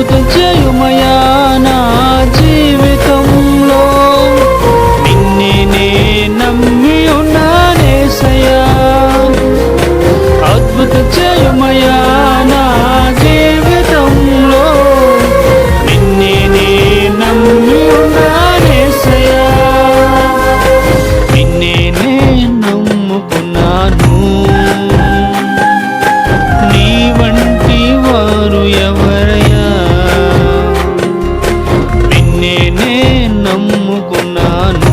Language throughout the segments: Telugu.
అద్భుతం చేయుమయా నా జీవితంలో నేనే నమ్ముకున్నాను.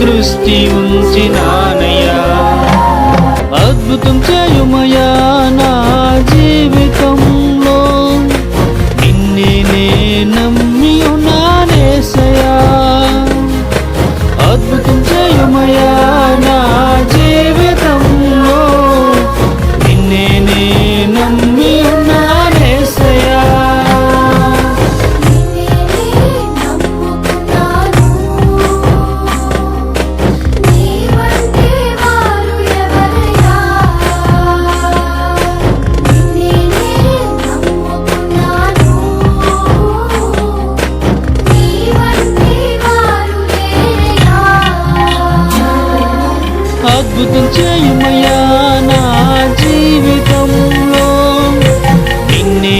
దృష్టి ఉంచి నానయ్యా అద్భుతం చేయుమయా నా జీవితంలో. నిన్నే నే నమ్మి ఉన్నానేసయా అద్భుతం చేయుమయా సహాయమయ్యా నా జీవితంలో? నిన్నే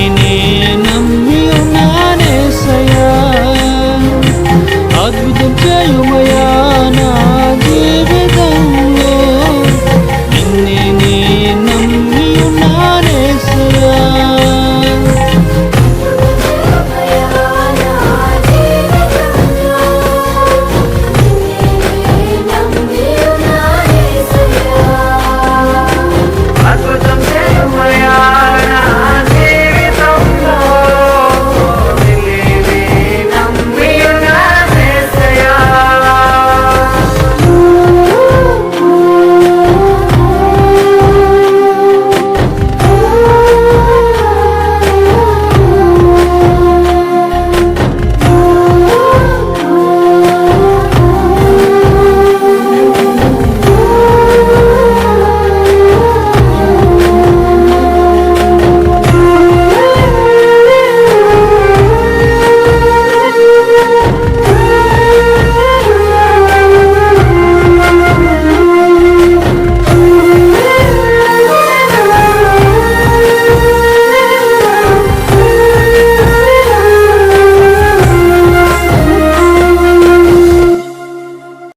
నమ్మి ఉన్నానేసయ్యా అద్భుతం చేయుమయ్యా